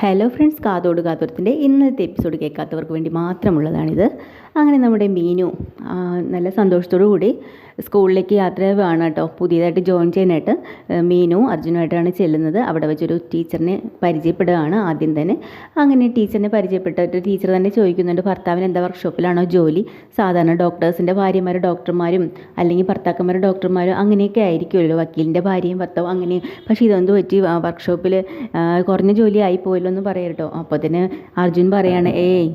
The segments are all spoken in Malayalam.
ഹലോ ഫ്രണ്ട്സ് കാതോട് കാതോരത്തിന്റെ ഇന്നത്തെ എപ്പിസോഡ് കേൾക്കാത്തവർക്ക് വേണ്ടി മാത്രമുള്ളതാണിത്. അങ്ങനെ നമ്മുടെ മീനു നല്ല സന്തോഷത്തോടു കൂടി സ്കൂളിലേക്ക് യാത്ര വേണം കേട്ടോ പുതിയതായിട്ട് ജോയിൻ ചെയ്യാനായിട്ട് മീനു അർജുനുമായിട്ടാണ് ചെല്ലുന്നത്. അവിടെ വെച്ചൊരു ടീച്ചറിനെ പരിചയപ്പെടുകയാണ് ആദ്യം തന്നെ. അങ്ങനെ ടീച്ചറിനെ പരിചയപ്പെട്ടിട്ട് ടീച്ചർ തന്നെ ചോദിക്കുന്നുണ്ട് ഭർത്താവിന് എന്താ വർക്ക്ഷോപ്പിലാണോ ജോലി? സാധാരണ ഡോക്ടേഴ്സിന്റെ ഭാര്യമാർ ഡോക്ടർമാരും അല്ലെങ്കിൽ ഭർത്താക്കന്മാർ ഡോക്ടർമാരും അങ്ങനെയൊക്കെ ആയിരിക്കുമല്ലോ. വക്കീലിന്റെ ഭാര്യയും ഭർത്താവും അങ്ങനെ. പക്ഷേ ഇതൊന്നും പറ്റി? വർക്ക്ഷോപ്പിൽ കുറഞ്ഞ ജോലി ആയി പോയല്ലോ എന്ന് പറയാം കേട്ടോ അപ്പോൾ തന്നെ അർജുൻ പറയാണ് ഏയ്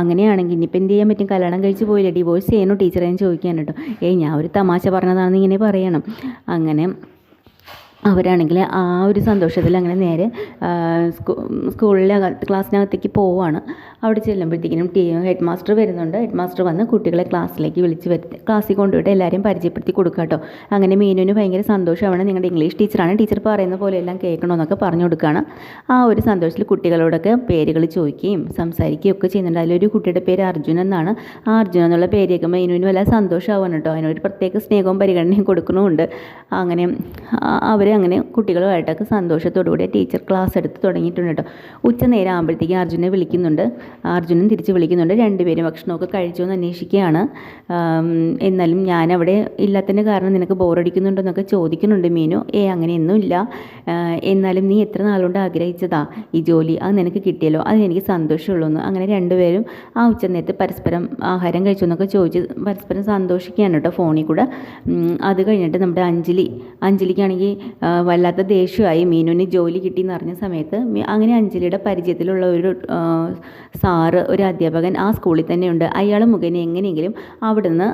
അങ്ങനെയാണെങ്കിൽ ഇനിയിപ്പോൾ എന്ത് ചെയ്യാൻ പറ്റും? കല്യാണം കഴിച്ച് പോയില്ലേ? ഡിവോഴ്സ് ചെയ്യണോ? ടീച്ചറെ ചോദിക്കാൻ കേട്ടോ ഏയ് ഞാൻ ഒരു തമാശ പറഞ്ഞതാണെന്ന് ഇങ്ങനെ പറയണം. അങ്ങനെ അവരാണെങ്കിൽ ആ ഒരു സന്തോഷത്തിൽ അങ്ങനെ നേരെ സ്കൂ സ്കൂളിലെ ക്ലാസ്സിനകത്തേക്ക് പോവുകയാണ് അവിടെ ചെല്ലുമ്പോഴത്തേക്കിനും ടീ ഹെഡ് മാസ്റ്റർ വരുന്നുണ്ട്. ഹെഡ് മാസ്റ്റർ വന്ന് കുട്ടികളെ ക്ലാസ്സിലേക്ക് വിളിച്ച് വരുത്തി ക്ലാസ്സിൽ കൊണ്ടുപോയിട്ട് എല്ലാവരെയും പരിചയപ്പെടുത്തി കൊടുക്കുക കേട്ടോ. അങ്ങനെ മീനുവിന് ഭയങ്കര സന്തോഷമാണ്. നിങ്ങളുടെ ഇംഗ്ലീഷ് ടീച്ചറാണ് ടീച്ചർ പറയുന്ന പോലെ എല്ലാം കേൾക്കണമെന്നൊക്കെ പറഞ്ഞു കൊടുക്കുകയാണ് ആ ഒരു സന്തോഷത്തിൽ കുട്ടികളോടൊക്കെ പേരുകൾ ചോദിക്കുകയും സംസാരിക്കുകയും ഒക്കെ ചെയ്യുന്നുണ്ട്. അതിലൊരു കുട്ടിയുടെ പേര് അർജുൻ എന്നാണ്. ആ അർജുൻ എന്നുള്ള പേര് മീനുവിന് വല്ല സന്തോഷമാവാണ് കേട്ടോ. അതിനൊരു പ്രത്യേക സ്നേഹവും പരിഗണനയും കൊടുക്കണമുണ്ട് അങ്ങനെ അവർ അങ്ങനെ കുട്ടികളുമായിട്ടൊക്കെ സന്തോഷത്തോടു കൂടി ടീച്ചർ ക്ലാസ് എടുത്ത് തുടങ്ങിയിട്ടുണ്ട് കേട്ടോ. ഉച്ച നേരം ആകുമ്പോഴത്തേക്കും അർജുനെ വിളിക്കുന്നുണ്ട്. അർജുനും തിരിച്ചു വിളിക്കുന്നുണ്ട്. രണ്ടുപേരും ഭക്ഷണമൊക്കെ കഴിച്ചോ എന്ന് അന്വേഷിക്കുകയാണ്. എന്നാലും എന്നാലും ഞാനവിടെ ഇല്ലാത്തതിന്റെ കാരണം നിനക്ക് ബോറടിക്കുന്നുണ്ടെന്നൊക്കെ ചോദിക്കുന്നുണ്ട് മീനു. ഏ അങ്ങനെയൊന്നും ഇല്ല എന്നാലും നീ എത്ര നാളുകൊണ്ട് ആഗ്രഹിച്ചതാ? ഈ ജോലി അത് നിനക്ക് കിട്ടിയല്ലോ. അത് എനിക്ക് സന്തോഷമുള്ളൂ എന്ന് അങ്ങനെ രണ്ടുപേരും ആ ഉച്ചനേരത്ത് പരസ്പരം ആഹാരം കഴിച്ചു എന്നൊക്കെ ചോദിച്ച് പരസ്പരം സന്തോഷിക്കുകയാണ് കേട്ടോ ഫോണിൽ കൂടെ. അത് കഴിഞ്ഞിട്ട് നമ്മുടെ അഞ്ജലി അഞ്ജലിക്കാണെങ്കിൽ വല്ലാത്ത ദേഷ്യമായി മീനുവിന് ജോലി കിട്ടി എന്ന് അറിഞ്ഞ സമയത്ത് അങ്ങനെ അഞ്ജലിയുടെ പരിചയത്തിലുള്ള ഒരു സാറ് ഒരു അധ്യാപകൻ ആ സ്കൂളിൽ തന്നെയുണ്ട്. അയാൾ മുഖേന എങ്ങനെയെങ്കിലും അവിടുന്ന്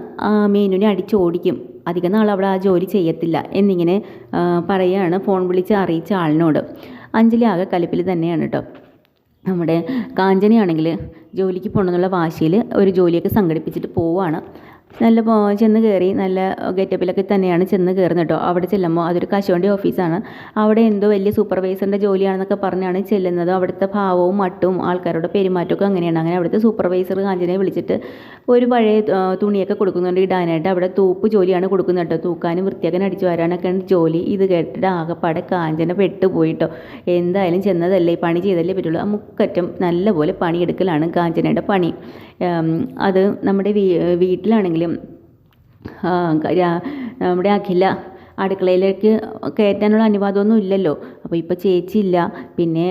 മീനുവിനെ അടിച്ചോടിക്കും അധികം നാൾ അവിടെ ആ ജോലി ചെയ്യത്തില്ല എന്നിങ്ങനെ പറയുകയാണ് ഫോൺ വിളിച്ച് അറിയിച്ച ആളിനോട്. അഞ്ജലി ആകെ കലിപ്പിൽ തന്നെയാണ് കേട്ടോ നമ്മുടെ കാഞ്ചനയാണെങ്കിൽ ജോലിക്ക് പോകണമെന്നുള്ള വാശിയിൽ ഒരു ജോലിയൊക്കെ സംഘടിപ്പിച്ചിട്ട് പോവുകയാണ് നല്ല ചെന്ന് കയറി നല്ല ഗെറ്റപ്പിലൊക്കെ തന്നെയാണ് ചെന്ന് കയറുന്നത് കേട്ടോ. അവിടെ ചെല്ലുമ്പോൾ അതൊരു കശുവണ്ടി ഓഫീസാണ്. അവിടെ എന്തോ വലിയ സൂപ്പർവൈസറിന്റെ ജോലിയാണെന്നൊക്കെ പറഞ്ഞാണ് ചെല്ലുന്നത്. അവിടുത്തെ ഭാവവും മട്ടും ആൾക്കാരുടെ പെരുമാറ്റമൊക്കെ അങ്ങനെയാണ്. അങ്ങനെ അവിടുത്തെ സൂപ്പർവൈസർ കാഞ്ചനെ വിളിച്ചിട്ട് ഒരു പഴയ തുണിയൊക്കെ കൊടുക്കുന്നുണ്ട് ഇടാനായിട്ട്. അവിടെ തൂപ്പ് ജോലിയാണ് കൊടുക്കുന്നത് കേട്ടോ. തൂക്കാനും വൃത്തിയാക്കാൻ അടിച്ചു വരാനൊക്കെയാണ് ജോലി. ഇത് കേട്ടിട്ട് ആകെപ്പാടെ കാഞ്ചന പെട്ടുപോയിട്ടോ എന്തായാലും ചെന്നതല്ലേ പണി ചെയ്തല്ലേ പറ്റുള്ളൂ. ആ മുക്കറ്റം നല്ലപോലെ പണിയെടുക്കലാണ് കാഞ്ചനയുടെ പണി. അത് നമ്മുടെ വീ വീട്ടിലാണെങ്കിലും നമ്മുടെ അഖില അടുക്കളയിലേക്ക് കയറ്റാനുള്ള അനുവാദമൊന്നും ഇല്ലല്ലോ. അപ്പോൾ ഇപ്പോൾ ചേച്ചി ഇല്ല. പിന്നെ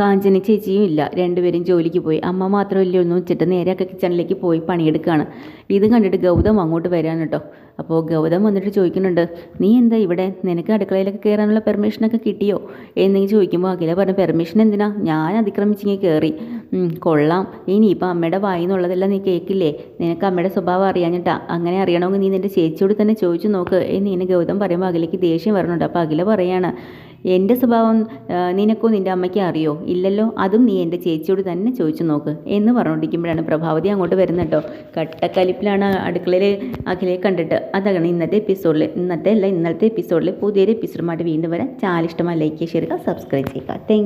കാഞ്ചന ചേച്ചിയും ഇല്ല. രണ്ടുപേരും ജോലിക്ക് പോയി. അമ്മ മാത്രമല്ലേ ഒന്നും ഉച്ചിട്ട് നേരെയൊക്കെ കിച്ചണിലേക്ക് പോയി പണിയെടുക്കുകയാണ് ഇത് കണ്ടിട്ട് ഗൗതം അങ്ങോട്ട് വരാൻ കേട്ടോ. അപ്പോൾ ഗൗതം വന്നിട്ട് ചോദിക്കുന്നുണ്ട് നീ എന്താ ഇവിടെ? നിനക്ക് അടുക്കളയിലൊക്കെ കയറാനുള്ള പെർമിഷനൊക്കെ കിട്ടിയോ? എന്നെങ്കിൽ ചോദിക്കുമ്പോൾ അഖില പറഞ്ഞു പെർമിഷൻ എന്തിനാ? ഞാൻ അതിക്രമിച്ചിങ്ങനെ കയറി കൊള്ളാം. ഇനിയിപ്പോൾ അമ്മയുടെ വായി എന്നുള്ളതെല്ലാം നീ കേൾക്കില്ലേ? നിനക്ക് അമ്മയുടെ സ്വഭാവം അറിയാഞ്ഞിട്ടാ. അങ്ങനെ അറിയണമെങ്കിൽ നീ നിന്റെ ചേച്ചിയോട് തന്നെ ചോദിച്ചു നോക്ക്. എന്നിങ്ങനെ ഗൗതം പറയുമ്പോൾ അഖിലേക്ക് ദേഷ്യം വരണുണ്ട് അപ്പോൾ അഖില പറയാണ് എന്റെ സ്വഭാവം നിനക്കോ നിന്റെ അമ്മയ്ക്കോ അറിയോ? ഇല്ലല്ലോ. അതും നീ എന്റെ ചേച്ചിയോട് തന്നെ ചോദിച്ചു നോക്ക്. എന്ന് പറഞ്ഞുകൊണ്ടിരിക്കുമ്പോഴാണ് പ്രഭാവതി അങ്ങോട്ട് വരുന്നത് കേട്ടോ. കട്ടക്കലിപ്പിലാണ് അടുക്കളയിൽ അഖിലയെ കണ്ടിട്ട്. അതാണ് ഇന്നത്തെ എപ്പിസോഡിൽ ഇന്നത്തെ അല്ല ഇന്നത്തെ എപ്പിസോഡിൽ പുതിയൊരു എപ്പിസോഡുമായിട്ട് വീണ്ടും വരാം. ചാനൽ ഇഷ്ടമായി ലൈക്ക് ചെയ്യുക സബ്സ്ക്രൈബ് ചെയ്യുക താങ്ക്